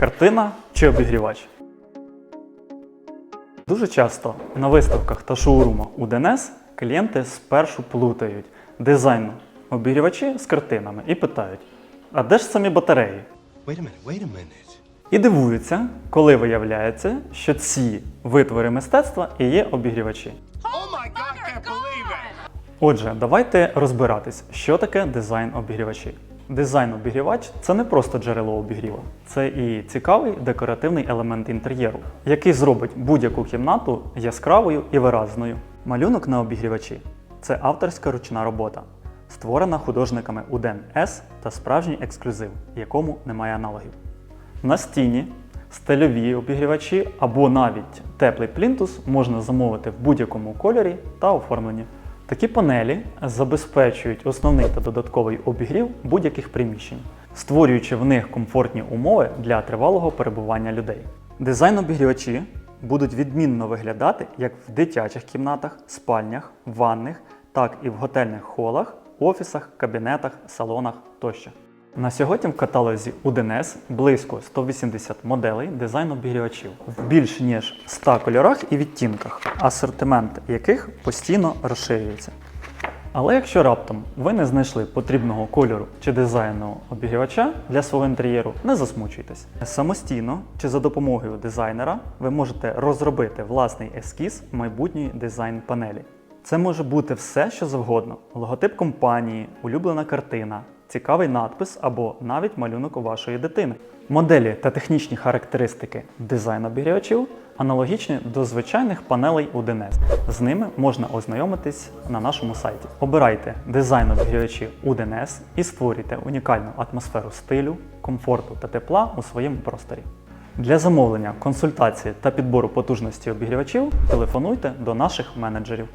Картина чи обігрівач? Дуже часто на виставках та шоурумах у ДНС клієнти спершу плутають дизайн обігрівачі з картинами і питають: а де ж самі батареї? Wait a minute, wait a minute. І дивуються, коли виявляється, що ці витвори мистецтва і є обігрівачі. Oh my god, I can't believe it! Отже, давайте розбиратись, що таке дизайн обігрівачі. Дизайн обігрівач це не просто джерело обігріву, це і цікавий декоративний елемент інтер'єру, який зробить будь-яку кімнату яскравою і виразною. Малюнок на обігрівачі це авторська ручна робота, створена художниками УДЕН С та справжній ексклюзив, якому немає аналогів. На стіні стильові обігрівачі або навіть теплий плінтус можна замовити в будь-якому кольорі та оформленні. Такі панелі забезпечують основний та додатковий обігрів будь-яких приміщень, створюючи в них комфортні умови для тривалого перебування людей. Дизайн обігрівачі будуть відмінно виглядати як в дитячих кімнатах, спальнях, ванних, так і в готельних холах, офісах, кабінетах, салонах тощо. На сьогодні в каталозі УДНС близько 180 моделей дизайн обігрівачів в більш ніж 100 кольорах і відтінках, асортимент яких постійно розширюється. Але якщо раптом ви не знайшли потрібного кольору чи дизайну обігрівача для свого інтер'єру, не засмучуйтесь. Самостійно чи за допомогою дизайнера ви можете розробити власний ескіз майбутньої дизайн-панелі. Це може бути все, що завгодно: логотип компанії, улюблена картина, цікавий надпис або навіть малюнок у вашої дитини. Моделі та технічні характеристики дизайн обігрівачів аналогічні до звичайних панелей у ДНС. З ними можна ознайомитись на нашому сайті. Обирайте дизайн обігрівачі у ДНС і створюйте унікальну атмосферу стилю, комфорту та тепла у своєму просторі. Для замовлення, консультації та підбору потужності обігрівачів телефонуйте до наших менеджерів.